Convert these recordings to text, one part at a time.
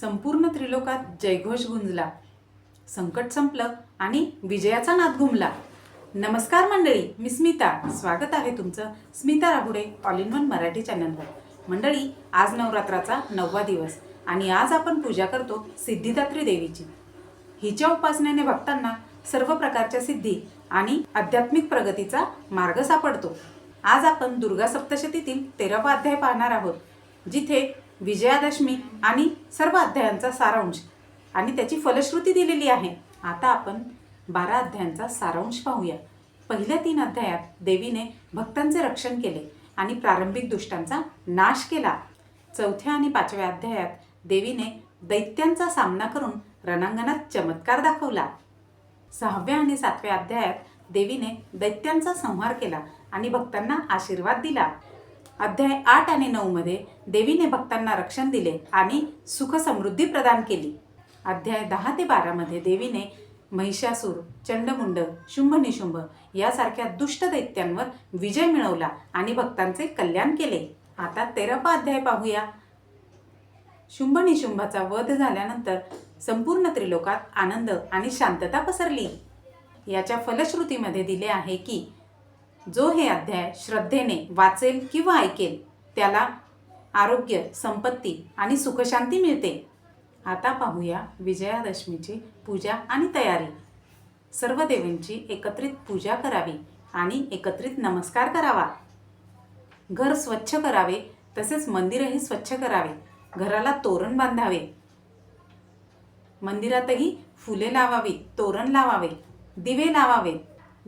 संपूर्ण त्रिलोकात जयघोष गुंजला. संकट संपलं आणि विजयाचा नाद घुमला. नमस्कार मंडळी मी स्मिता. स्वागत आहे तुमचं Smita Rahude all in one Marathi चॅनलवर. मंडळी आज नवरात्राचा नववा दिवस आणि आज आपण पूजा करतो सिद्धिदात्री देवीची. हिच्या उपासनेने भक्तांना सर्व प्रकारच्या सिद्धी आणि आध्यात्मिक प्रगतीचा मार्ग सापडतो. आज आपण दुर्गा सप्तशतीतील तेरावा अध्याय पाहणार आहोत जिथे विजयादशमी आणि सर्व अध्यायांचा सारांश. आणि त्याची फलश्रुती दिलेली आहे. आता आपण बारा अध्यायांचा सारांश पाहूया. पहिल्या तीन अध्यायात देवीने भक्तांचे रक्षण केले आणि प्रारंभिक दुष्टांचा नाश केला. चौथ्या आणि पाचव्या अध्यायात देवीने दैत्यांचा सामना करून रणांगणात चमत्कार दाखवला. सहाव्या आणि सातव्या अध्यायात देवीने दैत्यांचा संहार केला आणि भक्तांना आशीर्वाद दिला. अध्याय आठ आणि नऊमध्ये देवीने भक्तांना रक्षण दिले आणि सुख समृद्धी प्रदान केली. अध्याय दहा ते बारामध्ये देवीने महिषासूर चंडमुंड शुंभ निशुंभ यासारख्या दुष्ट दैत्यांवर विजय मिळवला आणि भक्तांचे कल्याण केले. आता तेरावा अध्याय पाहूया. शुंभ निशुंभाचा वध झाल्यानंतर संपूर्ण त्रिलोकात आनंद आणि शांतता पसरली. याच्या फलश्रुतीमध्ये दिले आहे की जो हे अध्याय श्रद्धेने वाचेल किंवा ऐकेल त्याला आरोग्य संपत्ती आणि सुखशांती मिळते. आता पाहूया विजयादशमीची पूजा आणि तयारी. सर्व देवींची एकत्रित पूजा करावी आणि एकत्रित नमस्कार करावा. घर स्वच्छ करावे तसेच मंदिरही स्वच्छ करावे. घराला तोरण बांधावे. मंदिरातही फुले लावावी तोरण लावावे दिवे लावावे.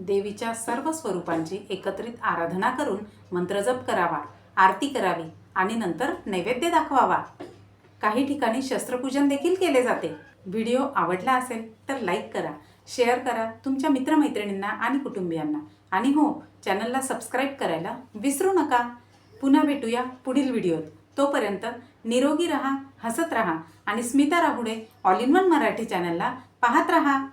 देवीच्या सर्व स्वरूपांची एकत्रित आराधना करून मंत्रजप करावा आरती करावी आणि नंतर नैवेद्य दाखवावा. काही ठिकाणी शस्त्रपूजन देखील केले जाते. व्हिडिओ आवडला असेल तर लाईक करा शेअर करा तुमच्या मित्रमैत्रिणींना आणि कुटुंबियांना. आणि हो चॅनलला सबस्क्राईब करायला विसरू नका. पुन्हा भेटूया पुढील व्हिडिओत. तोपर्यंत निरोगी रहा हसत रहा आणि Smita Rahude all in one Marathi चॅनलला पाहत रहा.